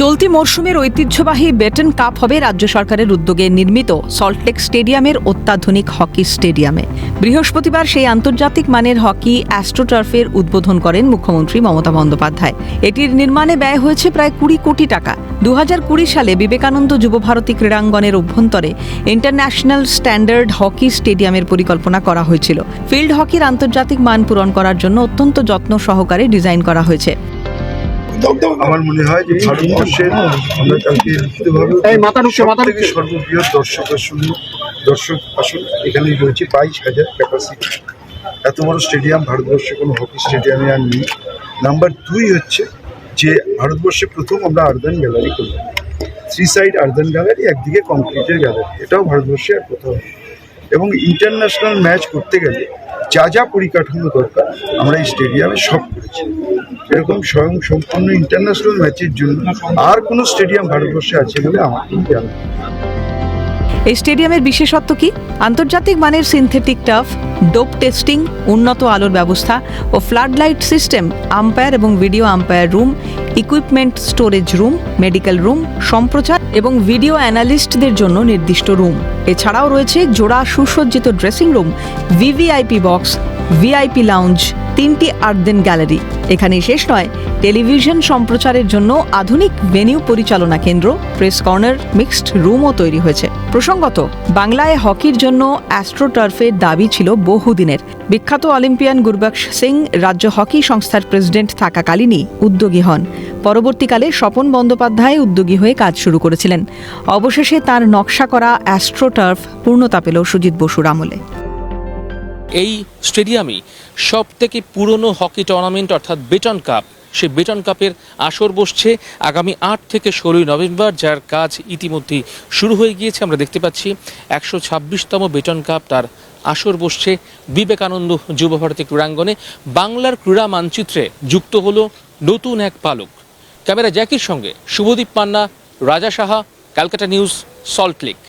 চলতি মরশুমের ঐতিহ্যবাহী বেটন কাপ হবে রাজ্য সরকারের উদ্যোগে নির্মিত সল্টলেক স্টেডিয়ামের অত্যাধুনিক হকি স্টেডিয়ামে। বৃহস্পতিবার সেই আন্তর্জাতিক মানের হকি অ্যাস্ট্রোটার্ফের উদ্বোধন করেন মুখ্যমন্ত্রী মমতা বন্দ্যোপাধ্যায়। এটির নির্মাণে ব্যয় হয়েছে প্রায় কুড়ি কোটি টাকা। দু হাজার কুড়ি সালে বিবেকানন্দ যুবভারতী ক্রীড়াঙ্গনের অভ্যন্তরে ইন্টারন্যাশনাল স্ট্যান্ডার্ড হকি স্টেডিয়ামের পরিকল্পনা করা হয়েছিল। ফিল্ড হকির আন্তর্জাতিক মান পূরণ করার জন্য অত্যন্ত যত্ন সহকারে ডিজাইন করা হয়েছে। আমার মনে হয় যে ভারতবর্ষের আমরা কালকে লিখিতভাবে ঢুকছে। সর্ববৃহৎ দর্শক আসন দর্শক আসন এখানে রয়েছে বাইশ হাজার ক্যাপাসিটি এত বড় স্টেডিয়াম ভারতবর্ষে কোনো হকি স্টেডিয়ামে আর নেই। নাম্বার দুই হচ্ছে যে ভারতবর্ষে প্রথম আমরা আর্দান গ্যালারি করলাম থ্রি সাইড আর্দান গ্যালারি একদিকে কংক্রিটের গ্যালারি এটাও ভারতবর্ষে আর কোথাও এবং ইন্টারন্যাশনাল ম্যাচ করতে গেলে যা যা পরিকাঠামো দরকার, আমরা এই স্টেডিয়ামে সব করেছি এরকম স্বয়ং সম্পূর্ণ ইন্টারন্যাশনাল ম্যাচের জন্য আর কোনো স্টেডিয়াম ভারতবর্ষে আছে বলে আমার কোনো জানা নেই। এই স্টেডিয়ামের বিশেষত্ব কি? আন্তর্জাতিক মানের সিনথেটিক টাফ ডোপ টেস্টিং, উন্নত আলোর ব্যবস্থা ও ফ্লাড লাইট সিস্টেম, আম্পায়ার এবং video umpire room, equipment storage room, medical room, সম্প্রচার এবং ভিডিও অ্যানালিস্টদের জন্য নির্দিষ্ট রুম। এছাড়াও রয়েছে জোড়া সুসজ্জিত dressing room, VVIP box VIP lounge তিনটি আর্দেন গ্যালারি এখানেই শেষ নয়, টেলিভিশন সম্প্রচারের জন্য আধুনিক ভেনিউ পরিচালনা কেন্দ্র প্রেস কর্নার মিক্সড রুমও তৈরি হয়েছে। প্রসঙ্গত, বাংলায় হকির জন্য অ্যাস্ট্রোটার্ফের দাবি ছিল বহুদিনের। বিখ্যাত অলিম্পিয়ান গুরবক্স সিং রাজ্য হকি সংস্থার প্রেসিডেন্ট থাকাকালীনই উদ্যোগী হন। পরবর্তীকালে স্বপন বন্দ্যোপাধ্যায় উদ্যোগী হয়ে কাজ শুরু করেছিলেন। অবশেষে তার নকশা করা অ্যাস্ট্রোটার্ফ পূর্ণতা পেল সুজিত বসুর আমলে। এই স্টেডিয়ামে সব থেকে পুরনো হকি টুর্নামেন্ট, অর্থাৎ বেটন কাপ। সে বেটন কাপের আসর বসছে আগামী আট থেকে ষোলোই নভেম্বর, যার কাজ ইতিমধ্যেই শুরু হয়ে গিয়েছে। আমরা দেখতে পাচ্ছি একশো ছাব্বিশতম বেটন কাপ, তার আসর বসছে বিবেকানন্দ যুবভারতী ক্রীড়াঙ্গনে। বাংলার ক্রীড়া মানচিত্রে যুক্ত হলো নতুন এক পালক। ক্যামেরা জ্যাকির সঙ্গে শুভদীপ পান্না রাজা সাহা, ক্যালকাটা নিউজ, সল্টলেক।